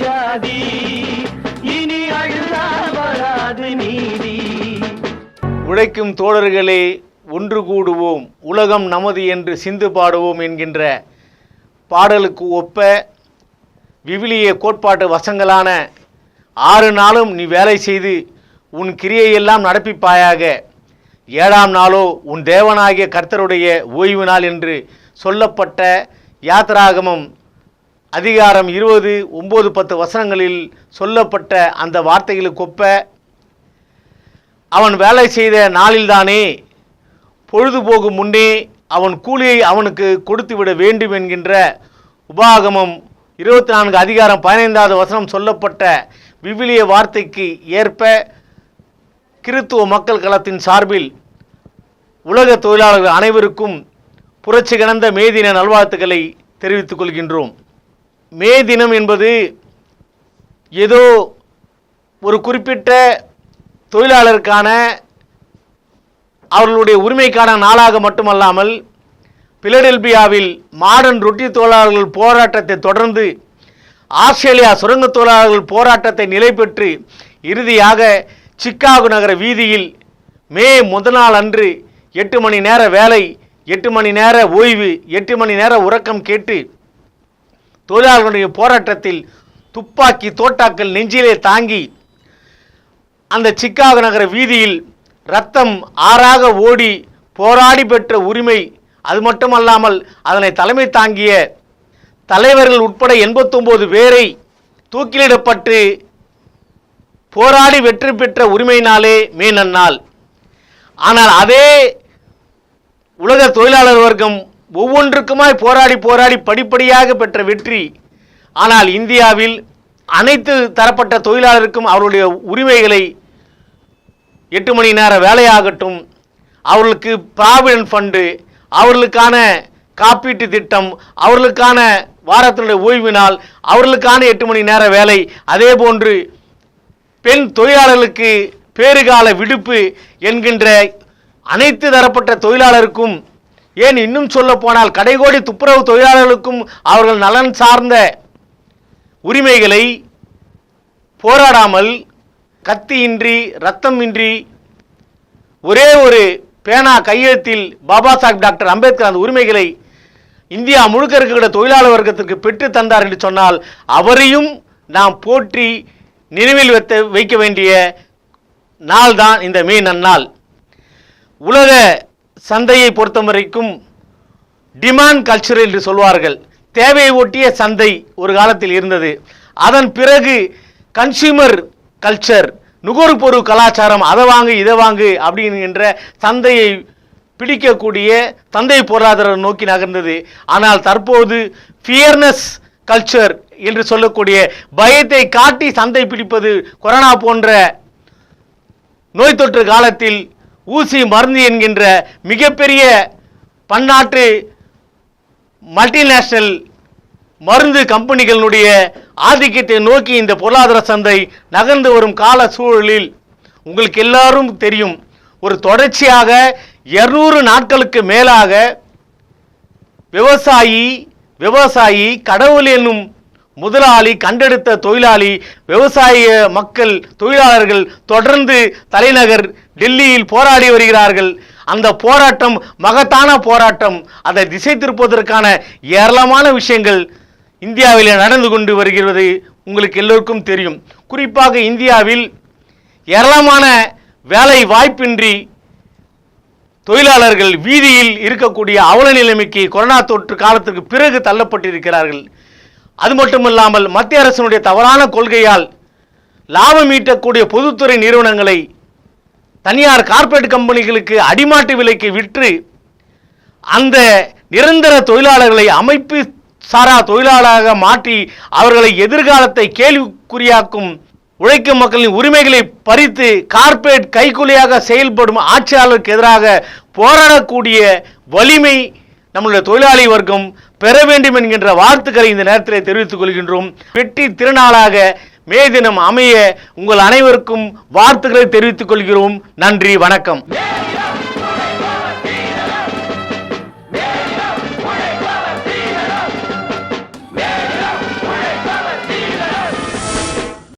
பாதி இனி அழுதா வராது நீதி. உழைக்கும் தோழர்களே ஒன்று கூடுவோம். உலகம் நமது என்று சிந்து பாடுவோம் என்கின்ற பாடலுக்கு ஒப்ப விவிலிய கோட்பாட்டு வசங்களான ஆறு நாளும் நீ வேலை செய்து உன் கிரியையெல்லாம் நடப்பிப்பாயாக. ஏழாம் நாளோ உன் தேவனாகிய கர்த்தருடைய ஓய்வு நாள் என்று சொல்லப்பட்ட யாத்ராகமம் அதிகாரம் இருபது ஒம்பது பத்து வசனங்களில் சொல்லப்பட்ட அந்த வார்த்தைகளுக்கு ஒப்ப அவன் வேலை செய்த நாளில்தானே பொழுது போகும் முன்னே அவன் கூலியை அவனுக்கு கொடுத்து விட வேண்டும் என்கின்ற உபாகமம் இருபத்தி நான்கு அதிகாரம் பதினைந்தாவது வசனம் சொல்லப்பட்ட விவிலிய வார்த்தைக்கு ஏற்ப கிறித்துவ மக்கள் களத்தின் சார்பில் உலக தொழிலாளர்கள் அனைவருக்கும் புரட்சி கிடந்த மேதின நல்வாழ்த்துக்களை தெரிவித்துக் கொள்கின்றோம். மே தினம் என்பது ஏதோ ஒரு குறிப்பிட்ட தொழிலாளருக்கான அவர்களுடைய உரிமைக்கான நாளாக மட்டுமல்லாமல் பிலடெல்பியாவில் மாடர்ன் ரொட்டி தொழிலாளர்கள் போராட்டத்தை தொடர்ந்து ஆஸ்திரேலியா சுரங்கத் தொழிலாளர்கள் போராட்டத்தை நிலை பெற்று இறுதியாக சிக்காகோ நகர வீதியில் மே முதல் நாள் அன்று எட்டு மணி நேர வேலை எட்டு மணி நேர ஓய்வு எட்டு மணி நேர உறக்கம் கேட்டு தொழிலாளர்களுடைய போராட்டத்தில் துப்பாக்கி தோட்டாக்கள் நெஞ்சிலே தாங்கி அந்த சிக்காகோ நகர வீதியில் ரத்தம் ஆறாக ஓடி போராடி பெற்ற உரிமை அது மட்டுமல்லாமல் அதனை தலைமை தாங்கிய தலைவர்கள் உட்பட எண்பத்தொம்போது பேரை தூக்கிலிடப்பட்டு போராடி வெற்றி பெற்ற உரிமையினாலே மே ஆனால் அதே உலக தொழிலாளர் வர்க்கம் ஒவ்வொன்றுக்குமாய் போராடி போராடி படிப்படியாக பெற்ற வெற்றி. ஆனால் இந்தியாவில் அனைத்து தரப்பட்ட தொழிலாளருக்கும் அவருடைய உரிமைகளை எட்டு மணி நேர வேலையாகட்டும் அவர்களுக்கு ப்ராவிடன்ட் ஃபண்டு அவர்களுக்கான காப்பீட்டு திட்டம் அவர்களுக்கான வாரத்தினுடைய ஓய்வு நாள் அவர்களுக்கான எட்டு மணி நேர வேலை அதே போன்று பெண் தொழிலாளர்களுக்கு பேறுகால விடுப்பு என்கின்ற அனைத்து தரப்பட்ட தொழிலாளருக்கும் ஏன் இன்னும் சொல்ல போனால் கடைகோடி துப்புரவு தொழிலாளர்களுக்கும் அவர்கள் நலன் சார்ந்த உரிமைகளை போராடாமல் கத்தியின்றி ரத்தமின்றி ஒரே ஒரு பேனா கையெழுத்தில் பாபா சாஹிப் டாக்டர் அம்பேத்கர் அந்த உரிமைகளை இந்தியா முழுக்க இருக்கிற தொழிலாளர் வர்க்கத்திற்கு பெற்று தந்தார் என்று சொன்னால் அவரையும் நாம் போற்றி நினைவில் வைத்த வைக்க வேண்டிய நாள் தான் இந்த மே நன்னாள். உலக சந்தையை பொறுத்தவரைக்கும் டிமாண்ட் கல்ச்சர் என்று சொல்வார்கள். தேவையை ஒட்டிய சந்தை ஒரு காலத்தில் இருந்தது. அதன் பிறகு கன்சியூமர் கல்ச்சர் நுகர்பொருள் கலாச்சாரம் அதை வாங்கு இதை வாங்கு அப்படிங்கிற சந்தையை பிடிக்கக்கூடிய சந்தை பொருளாதாரம் நோக்கி நகர்ந்தது. ஆனால் தற்போது ஃபியர்னஸ் கல்ச்சர் என்று சொல்லக்கூடிய பயத்தை காட்டி சந்தை பிடிப்பது கொரோனா போன்ற நோய் தொற்று காலத்தில் ஊசி மருந்து என்கின்ற மிகப்பெரிய பன்னாட்டு மல்டிநேஷனல் மருந்து கம்பெனிகளுடைய ஆதிக்கத்தை நோக்கி இந்த பொருளாதார சந்தை நகர்ந்து வரும் கால சூழலில் உங்களுக்கு எல்லாரும் தெரியும் ஒரு தொடர்ச்சியாக இருநூறு நாட்களுக்கு மேலாக விவசாயி விவசாயி கடவுள் என்னும் முதலாளி கண்டெடுத்த தொழிலாளி விவசாய மக்கள் தொழிலாளர்கள் தொடர்ந்து தலைநகர் டெல்லியில் போராடி வருகிறார்கள். அந்த போராட்டம் மகத்தான போராட்டம். அதை திசை திருப்பதற்கான ஏராளமான விஷயங்கள் இந்தியாவில் நடந்து கொண்டு வருகிறது. உங்களுக்கு எல்லோருக்கும் தெரியும். குறிப்பாக இந்தியாவில் ஏராளமான வேலை வாய்ப்பின்றி தொழிலாளர்கள் வீதியில் இருக்கக்கூடிய அவல நிலைமைக்கு கொரோனா தொற்று காலத்துக்கு பிறகு தள்ளப்பட்டிருக்கிறார்கள். அது மட்டுமில்லாமல் மத்திய அரசினுடைய தவறான கொள்கையால் லாபம் ஈட்டக்கூடிய பொதுத்துறை நிறுவனங்களை தனியார் கார்ப்பரேட் கம்பெனிகளுக்கு அடிமாட்டு விலைக்கு விற்று அந்த நிரந்தர தொழிலாளர்களை அமைப்பு சாரா தொழிலாளராக மாற்றி அவர்களை எதிர்காலத்தை கேள்விக்குறியாக்கும் உழைக்கும் மக்களின் உரிமைகளை பறித்து கார்ப்பரேட் கைக்குலியாக செயல்படும் ஆட்சியாளருக்கு எதிராக போராடக்கூடிய வலிமை நம்முடைய தொழிலாளி வர்க்கம் பெற வேண்டும் என்கின்ற வாழ்த்துக்களை இந்த நேரத்தில் தெரிவித்துக் கொள்கின்றோம். வெற்றி திருநாளாக மே தினம் அமைய உங்கள் அனைவருக்கும் வாழ்த்துக்களை தெரிவித்துக் கொள்கிறோம். நன்றி வணக்கம்.